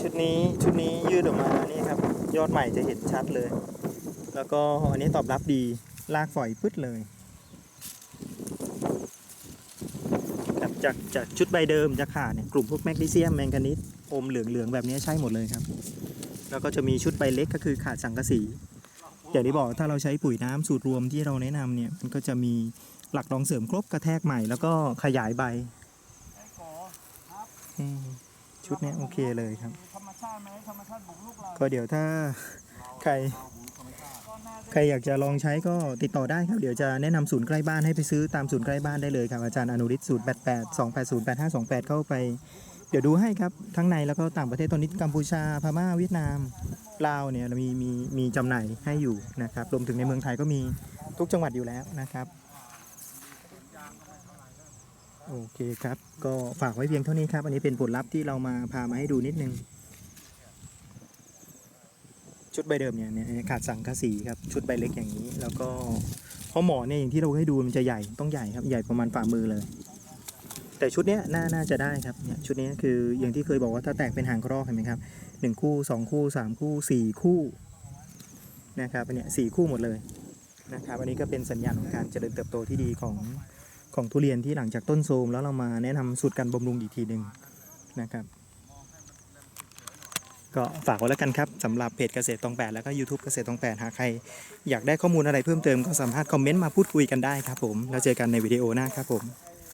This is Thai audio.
ชุดนี้ชุดนี้ยืดออกมานี่ครับ ยอดใหม่จะเห็นชัดเลย แล้วก็อันนี้ตอบรับดีลากฝอยปึ๊ดเลยครับจากจากชุดใบเดิมจะขาดเนี่ยกลุ่มพวกแมกนีเซียมแมงกานีสอมเหลืองๆแบบนี้ใช่หมดเลยครับ แล้วก็จะมีชุดใบเล็กก็คือขาดสังกะสีอย่างที่บอกถ้าเราใช้ปุ๋ยน้ำสูตรรวมที่เราแนะนำเนี่ยมันก็จะมีหลักรองเสริมครบกระแทกใหม่ แล้วก็ขยายใบอืม ชุดเนี้ยโอเคเลยครับธรรมชาติไหมธรรมชาติบุกลูกเราก็เดี๋ยวถ้าใคร ใครอยากจะลองใช้ก็ติดต่อได้ครับ เดี๋ยวจะแนะนำศูนย์ใกล้บ้านให้ไปซื้อตามศูนย์ใกล้บ้านได้เลยครับ อาจารย์อนุริศศูนย์แปดแปดสองแปดศูนย์แปดห้าสองแปดเข้าไป เดี๋ยวดูให้ครับ ทั้งในแล้วก็ต่างประเทศตอนนี้กัมพูชาพม่าเวียดนามลาวเนี่ยมีมีมีจำหน่ายให้อยู่นะครับรวมถึงในเมืองไทยก็มีทุกจังหวัดอยู่แล้วนะครับ โอเคครับ ก็ฝากไว้เพียงเท่านี้ครับ อันนี้เป็นผลลัพธ์ที่เรามาพามาให้ดูนิดนึง ชุดใบเดิมเนี่ยเนี่ยขาดสังกะสีครับ ชุดใบเล็กอย่างนี้ แล้วก็พราะหมอนเนี่ยอย่างที่เราให้ดูมันจะใหญ่ ต้องใหญ่ครับ ใหญ่ประมาณฝ่ามือเลย แต่ชุดเนี้ยน่าน่าจะได้ครับ เนี่ยชุดนี้คืออย่างที่เคยบอกว่าถ้าแตกเป็นหางกระรอกเห็นไหมครับหนึ่งคู่สองคู่สามคู่สี่คู่นะครับอันเนี้ยสี่คู่หมดเลยนะครับ อันนี้ก็เป็นสัญญาณของการเจริญเติบโตที่ดีของ ของทุเรียนที่หลังจากต้นโทมแล้วเรามาแนะนำสูตรการบำรุงอีกทีหนึ่งนะครับ ก็ฝากไว้แล้วกันครับสำหรับเพจเกษตรตองแปดแล้วก็ YouTube เกษตรตองแปดหากใครอยากได้ข้อมูลอะไรเพิ่มเติมก็สามารถคอมเมนต์มาพูดคุยกันได้ครับผม แล้วเจอกันในวิดีโอหน้าครับผม